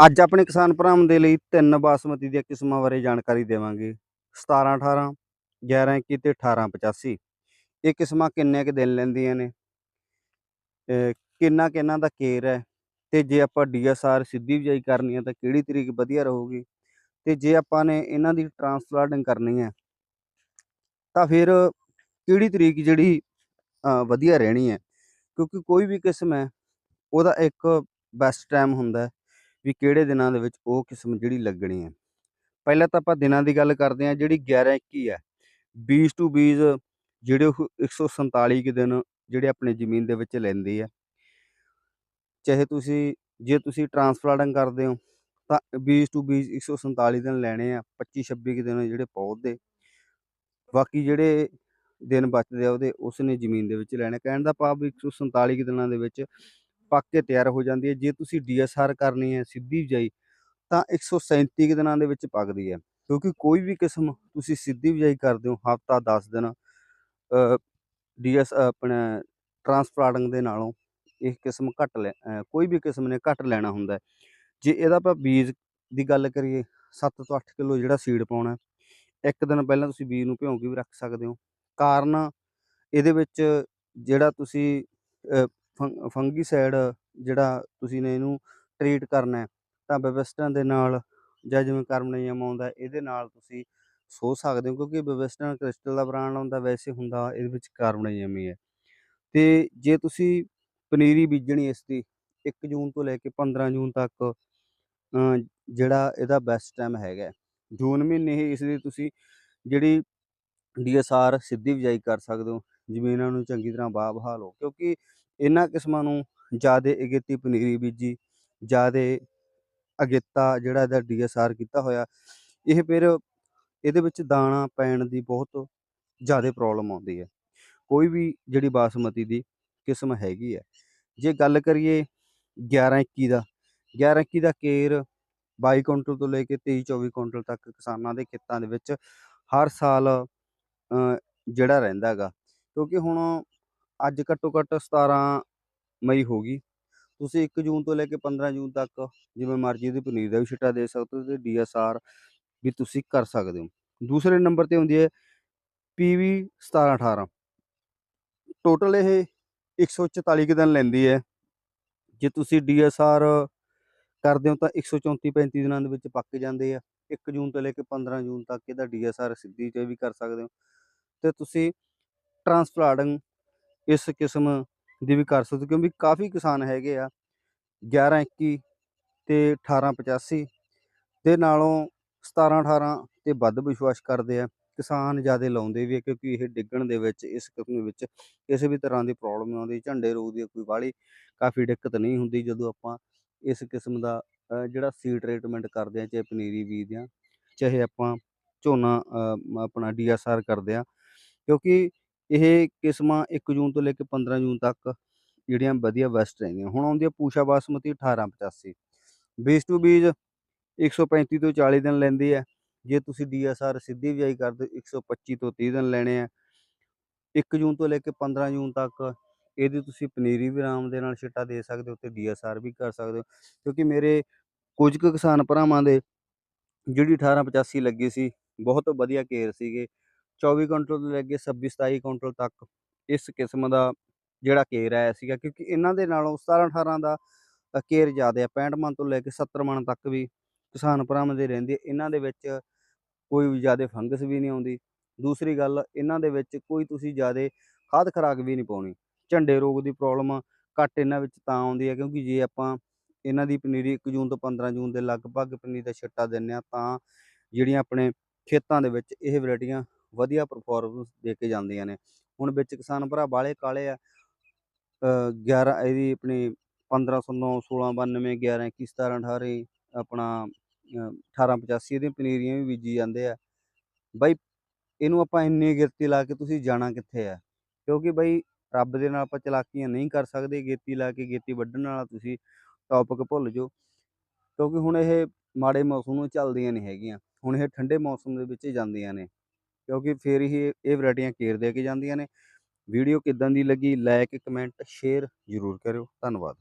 ਅੱਜ ਆਪਣੇ ਕਿਸਾਨ ਭਰਾਵਾਂ ਦੇ ਲਈ ਤਿੰਨ ਬਾਸਮਤੀ ਦੀਆਂ ਕਿਸਮਾਂ ਬਾਰੇ ਜਾਣਕਾਰੀ ਦੇਵਾਂਗੇ। 17 18 11 21 ਤੇ 18 85 ਇਹ ਕਿਸਮਾਂ ਕਿੰਨੇ ਕੁ ਦਿਨ ਲੈਂਦੀਆਂ ਨੇ? ਅਹ ਕਿੰਨਾ ਕਿੰਨਾ ਦਾ ਕੇਰ ਹੈ? ਤੇ ਜੇ ਆਪਾਂ ਡੀਐਸਆਰ ਸਿੱਧੀ ਬਿਜਾਈ ਕਰਨੀ ਹੈ ਤਾਂ ਕਿਹੜੀ ਤਰੀਕ ਵਧੀਆ ਰਹੂਗੀ? ਤੇ ਜੇ ਆਪਾਂ ਨੇ ਇਹਨਾਂ ਦੀ ਟਰਾਂਸਪਲਾਂਟਿੰਗ ਕਰਨੀ ਹੈ, ਤਾਂ ਫਿਰ ਕਿਹੜੀ ਤਰੀਕ ਜਿਹੜੀ ਵਧੀਆ ਰਹਿਣੀ ਹੈ? ਕਿਉਂਕਿ ਕੋਈ ਵੀ ਕਿਸਮ ਹੈ, ਉਹਦਾ ਇੱਕ ਬੈਸਟ ਟਾਈਮ ਹੁੰਦਾ ਹੈ। ਵੀ ਕਿਹੜੇ ਦਿਨਾਂ ਦੇ ਵਿੱਚ ਉਹ ਕਿਸਮ ਜਿਹੜੀ ਲੱਗਣੀ ਹੈ। ਪਹਿਲਾਂ ਤਾਂ ਆਪਾਂ ਦਿਨਾਂ ਦੀ ਗੱਲ ਕਰਦੇ ਹਾਂ, ਜਿਹੜੀ 11 21 ਹੈ। ਬੀਜ ਟੂ ਬੀਜ ਜਿਹੜੇ ਉਹ 147 ਕੁ ਦਿਨ ਜਿਹੜੇ ਆਪਣੇ ਜ਼ਮੀਨ ਦੇ ਵਿੱਚ ਲੈਂਦੀ ਹੈ ਚਾਹੇ ਤੁਸੀਂ, ਜੇ ਤੁਸੀਂ ਟਰਾਂਸਪਲਾਂਟਿੰਗ ਕਰਦੇ ਹੋ, ਤਾਂ ਬੀਜ ਟੂ ਬੀਜ 147 ਦਿਨ ਲੈਣੇ ਆ 25 26 ਕੁ ਦਿਨ ਜਿਹੜੇ ਪੌਦੇ। ਬਾਕੀ ਜਿਹੜੇ ਦਿਨ ਬਚਦੇ ਆ ਉਹਦੇ ਉਸ ਨੇ ਜ਼ਮੀਨ ਦੇ ਵਿੱਚ ਲੈਣੇ ਕਹਿਣ ਦਾ ਭਾਵ ਵੀ 147 ਕੁ ਦਿਨਾਂ ਦੇ ਵਿੱਚ ਪੱਕ ਕੇ ਤਿਆਰ ਹੋ ਜਾਂਦੀ ਹੈ। ਜੇ ਤੁਸੀਂ ਡੀਐਸਆਰ ਕਰਨੀ ਹੈ, ਸਿੱਧੀ ਬਿਜਾਈ ਤਾਂ 137 ਕੁ ਦਿਨਾਂ ਦੇ ਵਿੱਚ ਪੱਕਦੀ ਹੈ। ਕਿਉਂਕਿ ਕੋਈ ਵੀ ਕਿਸਮ ਤੁਸੀਂ ਸਿੱਧੀ ਬਿਜਾਈ ਕਰਦੇ ਹੋ, ਹਫਤਾ 10 ਦਿਨ ਡੀਐਸ ਆਪਣਾ ਟਰਾਂਸਪਲਾਂਟਿੰਗ ਦੇ ਨਾਲੋਂ ਇਹ ਕਿਸਮ ਘੱਟ ਲੈ ਕੋਈ ਵੀ ਕਿਸਮ ਨੇ ਘੱਟ ਲੈਣਾ ਹੁੰਦਾ ਜੇ ਇਹਦਾ ਆਪਾਂ ਬੀਜ ਦੀ ਗੱਲ ਕਰੀਏ 7 ਤੋਂ 8 ਕਿਲੋ ਜਿਹੜਾ ਸੀਡ ਪਾਉਣਾ ਇੱਕ ਦਿਨ ਪਹਿਲਾਂ ਤੁਸੀਂ ਬੀਜ ਨੂੰ ਭਿਉਂ ਕੇ ਵੀ ਰੱਖ ਸਕਦੇ ਹੋ। ਕਾਰਨ ਇਹਦੇ ਵਿੱਚ ਜਿਹੜਾ ਤੁਸੀਂ ਫੰਗੀਸਾਈਡ ਜਿਹੜਾ ਤੁਸੀਂ ਨੇ ਇਹਨੂੰ ਟ੍ਰੀਟ ਕਰਨਾ ਤਾਂ ਬਵਿਸਟਨ ਦੇ ਨਾਲ ਜਾਂ ਜਿਵੇਂ ਕਰਮਨਿਯਮ ਆਉਂਦਾ ਇਹਦੇ ਨਾਲ ਤੁਸੀਂ ਸੋ ਸਕਦੇ ਹੋ, ਕਿਉਂਕਿ ਬਵਿਸਟਨ ਕ੍ਰਿਸਟਲ ਦਾ ਬ੍ਰਾਂਡ ਆਉਂਦਾ, ਵੈਸੇ ਹੁੰਦਾ ਇਹਦੇ ਵਿੱਚ ਕਾਰਬਨਿਯਮ ਹੀ ਹੈ। ਤੇ ਜੇ ਤੁਸੀਂ ਪਨੀਰੀ ਬੀਜਣੀ ਇਸ ਦੀ 1 ਜੂਨ ਤੋਂ ਲੈ ਕੇ 15 ਜੂਨ ਤੱਕ ਜਿਹੜਾ ਇਹਦਾ ਬੈਸਟ ਟਾਈਮ ਹੈਗਾ ਜੂਨ ਮਹੀਨੇ ਹੀ ਇਸ ਦੀ ਤੁਸੀਂ ਜਿਹੜੀ ਡੀਐਸਆਰ ਸਿੱਧੀ ਬਿਜਾਈ ਕਰ ਸਕਦੇ ਹੋ, ਜ਼ਮੀਨਾਂ ਨੂੰ ਚੰਗੀ ਤਰ੍ਹਾਂ ਬਾਹ ਵਹਾ ਲਓ ਕਿਉਂਕਿ ਇਹਨਾਂ ਕਿਸਮਾਂ ਨੂੰ ਜ਼ਿਆਦਾ ਅਗੇਤੀ ਪਨੀਰੀ ਬੀਜੀ, ਜ਼ਿਆਦਾ ਅਗੇਤਾ ਜਿਹੜਾ ਇਹਦਾ ਡੀਐਸਆਰ ਕੀਤਾ ਹੋਇਆ, ਇਹ ਫਿਰ ਇਹਦੇ ਵਿੱਚ ਦਾਣਾ ਪੈਣ ਦੀ ਬਹੁਤ ਜ਼ਿਆਦਾ ਪ੍ਰੋਬਲਮ ਆਉਂਦੀ ਹੈ। ਕੋਈ ਵੀ ਜਿਹੜੀ ਬਾਸਮਤੀ ਦੀ ਕਿਸਮ ਹੈਗੀ ਹੈ, ਜੇ ਗੱਲ ਕਰੀਏ 11 21 ਦਾ 11 21 ਦਾ ਕੇਰ 22 ਕੁਇੰਟਲ ਤੋਂ ਲੈ ਕੇ 23 24 ਕੁਇੰਟਲ ਤੱਕ ਕਿਸਾਨਾਂ ਦੇ ਖੇਤਾਂ ਦੇ ਵਿੱਚ ਹਰ ਸਾਲ ਜਿਹੜਾ ਰਹਿੰਦਾ ਹੈਗਾ, ਕਿਉਂਕਿ ਹੁਣ ਅੱਜ ਘੱਟੋ ਘੱਟ 17 ਮਈ ਹੋ ਗਈ। ਤੁਸੀਂ 1 ਜੂਨ ਤੋਂ ਲੈ ਕੇ 15 ਜੂਨ ਤੱਕ ਜਿਵੇਂ ਮਰਜ਼ੀ ਦੀ ਪਨੀਰ ਦਾ ਵੀ ਛਿੱਟਾ ਦੇ ਸਕਦੇ ਹੋ ਤੇ ਡੀਐਸਆਰ ਵੀ ਤੁਸੀਂ ਕਰ ਸਕਦੇ ਹੋ। ਦੂਸਰੇ ਨੰਬਰ ਤੇ ਹੁੰਦੀ ਹੈ ਪੀਵੀ 17 18 ਟੋਟਲ ਇਹ 144 ਕੁ ਦਿਨ ਲੈਂਦੀ ਹੈ। ਜੇ ਤੁਸੀਂ ਡੀਐਸਆਰ ਕਰਦੇ ਹੋ ਤਾਂ 134 35 ਦਿਨਾਂ ਦੇ ਵਿੱਚ ਪੱਕ ਜਾਂਦੇ ਆ। 1 ਜੂਨ ਤੋਂ ਲੈ ਕੇ 15 ਜੂਨ ਤੱਕ ਇਹਦਾ ਡੀਐਸਆਰ ਸਿੱਧੀ ਤੇ ਵੀ ਕਰ ਸਕਦੇ ਹੋ। ਤੇ ਤੁਸੀਂ ਟਰਾਂਸਪਲਾਂਟਿੰਗ ਇਸ ਕਿਸਮ ਦੀ ਵੀ ਕਰ ਸਕਦੇ ਕਿਉਂਕਿ ਕਾਫੀ ਕਿਸਾਨ ਹੈਗੇ ਆ। 11 21 ਤੇ 18 85 ਦੇ ਨਾਲੋਂ 17 18 ਤੇ ਵੱਧ ਵਿਸ਼ਵਾਸ ਕਰਦੇ ਆ। ਕਿਸਾਨ ਜ਼ਿਆਦਾ ਲਾਉਂਦੇ ਵੀ ਆ ਕਿਉਂਕਿ ਇਹ ਡਿੱਗਣ ਦੇ ਵਿੱਚ ਇਸ ਕਿਸਮ ਵਿੱਚ ਕਿਸੇ ਵੀ ਤਰ੍ਹਾਂ ਦੀ ਪ੍ਰੋਬਲਮ ਆਉਂਦੀ ਝੰਡੇ ਰੋਗ ਦੀ ਕੋਈ ਵਾਲੀ ਕਾਫੀ ਦਿੱਕਤ ਨਹੀਂ ਹੁੰਦੀ ਜਦੋਂ ਆਪਾਂ ਇਸ ਕਿਸਮ ਦਾ ਜਿਹੜਾ ਸੀਡ ਟ੍ਰੀਟਮੈਂਟ ਕਰਦੇ ਆ ਚਾਹੇ ਪਨੀਰੀ ਬੀਜਦੇ ਆ ਚਾਹੇ ਆਪਾਂ ਝੋਨਾ ਅ, ਮ- ਆਪਣਾ ਡੀਐਸਆਰ ਕਰਦੇ ਆ। ਕਿਉਂਕਿ ਇਹ ਕਿਸਮਾਂ 1 ਜੂਨ ਤੋਂ ਲੈ ਕੇ 15 ਜੂਨ ਤੱਕ ਜਿਹੜੀਆਂ ਵਧੀਆ ਬੈਸਟ ਰਹਿੰਦੀਆਂ। ਹੁਣ ਆਉਂਦੀ ਆ ਪੂਸ਼ਾ ਬਾਸਮਤੀ 1885 ਬੀਜ ਟੂ ਬੀਜ 135 ਤੋਂ 40 ਦਿਨ ਲੈਂਦੀ ਹੈ ਜੇ ਤੁਸੀਂ ਡੀਐਸਆਰ ਸਿੱਧੀ ਬਿਜਾਈ ਕਰਦੇ ਹੋ 125 ਤੋਂ 30 ਦਿਨ ਲੈਣੇ ਆ। 1 ਜੂਨ ਤੋਂ ਲੈ ਕੇ 15 ਜੂਨ ਤੱਕ ਇਹਦੀ ਤੁਸੀਂ ਪਨੀਰੀ ਵੀ ਆਰਾਮ ਦੇ ਨਾਲ ਛਿੱਟਾ ਦੇ ਸਕਦੇ ਹੋ ਤੇ ਡੀਐਸਆਰ ਵੀ ਕਰ ਸਕਦੇ ਹੋ। ਕਿਉਂਕਿ ਮੇਰੇ ਕੁਝ ਕੁ ਕਿਸਾਨ ਭਰਾਵਾਂ ਦੇ ਜਿਹੜੀ 1885 ਲੱਗੀ ਸੀ, ਬਹੁਤ ਵਧੀਆ ਕੇਰ ਸੀਗੇ। 24 ਕੁਇੰਟਲ ਤੋਂ ਲੈ ਕੇ 26 27 ਕੁਇੰਟਲ ਤੱਕ ਇਸ ਕਿਸਮ ਦਾ ਜਿਹੜਾ ਕੇਰ ਆਇਆ ਸੀਗਾ ਕਿਉਂਕਿ ਇਹਨਾਂ ਦੇ ਨਾਲੋਂ 17 18 ਦਾ ਅ, ਕੇਰ ਜ਼ਿਆਦਾ ਹੈ 65 ਮਣ ਤੋਂ ਲੈ ਕੇ 70 ਮਣ ਤੱਕ ਵੀ ਕਿਸਾਨ ਭਰਾਵਾਂ ਦੇ ਰਹਿੰਦੇ ਇਹਨਾਂ ਦੇ ਵਿੱਚ ਕੋਈ ਵੀ ਜ਼ਿਆਦਾ ਫੰਗਸ ਵੀ ਨਹੀਂ ਆਉਂਦੀ। ਦੂਸਰੀ ਗੱਲ ਇਹਨਾਂ ਦੇ ਵਿੱਚ ਕੋਈ ਤੁਸੀਂ ਜ਼ਿਆਦਾ ਖਾਦ ਖਰਾਕ ਵੀ ਨਹੀਂ ਪਾਉਣੀ। ਝੰਡੇ ਰੋਗ ਦੀ ਪ੍ਰੋਬਲਮ ਘੱਟ ਇਹਨਾਂ ਵਿੱਚ ਤਾਂ ਆਉਂਦੀ ਹੈ ਕਿਉਂਕਿ ਜੇ ਆਪਾਂ ਇਹਨਾਂ ਦੀ ਪਨੀਰੀ 1 ਜੂਨ ਤੋਂ 15 ਜੂਨ ਦੇ ਲਗਭਗ ਪਨੀਰੀ ਦਾ ਛਿੱਟਾ ਦਿੰਨੇ ਆ ਤਾਂ ਜਿਹੜੀਆਂ ਆਪਣੇ ਖੇਤਾਂ ਦੇ ਵਿੱਚ ਇਹ ਵੈਰਾਈਟੀਆਂ ਵਧੀਆ ਪਰਫਾਰਮੈਂਸ ਦੇ ਕੇ ਜਾਂਦੀਆਂ ਨੇ। ਹੁਣ ਵਿੱਚ ਕਿਸਾਨ ਭਰਾ ਬਾਲੇ ਕਾਲੇ ਆ। ਅ, 11 ਇਹਦੀ ਆਪਣੀ 1509 1692 11 21 17 18 ਆਪਣਾ ਅ, 1885 ਇਹਦੀਆਂ ਪਨੀਰੀਆਂ ਵੀ ਬੀਜੀ ਜਾਂਦੇ ਆ। ਬਾਈ ਇਹਨੂੰ ਆਪਾਂ ਇੰਨੀ ਗਿਰਤੀ ਲਾ ਕੇ ਤੁਸੀਂ ਜਾਣਾ ਕਿੱਥੇ ਆ? ਕਿਉਂਕਿ ਬਾਈ ਰੱਬ ਦੇ ਨਾਲ ਆਪਾਂ ਚਲਾਕੀਆਂ ਨਹੀਂ ਕਰ ਸਕਦੇ। ਗੇਤੀ ਲਾ ਕੇ ਗੇਤੀ ਵੱਢਣ ਵਾਲਾ ਤੁਸੀਂ ਟੌਪਿਕ ਭੁੱਲ ਜਾਓ। ਕਿਉਂਕਿ ਹੁਣ ਇਹ ਮਾੜੇ ਮੌਸਮ ਨੂੰ ਚੱਲਦੀਆਂ ਨਹੀਂ ਹੈਗੀਆਂ। ਹੁਣ ਇਹ ਠੰਡੇ ਮੌਸਮ ਦੇ ਵਿੱਚ ਜਾਂਦੀਆਂ ਨੇ। ਕਿਉਂਕਿ ਫਿਰ ਹੀ ਇਹ ਇਹ ਵੈਰਾਈਟੀਆਂ ਕੇਰ ਦੇ ਕੇ ਜਾਂਦੀਆਂ ਨੇ। ਵੀਡੀਓ ਕਿਦਾਂ ਦੀ ਲੱਗੀ ਲਾਈਕ ਕਮੈਂਟ ਸ਼ੇਅਰ ਜ਼ਰੂਰ ਕਰਿਓ। ਧੰਨਵਾਦ।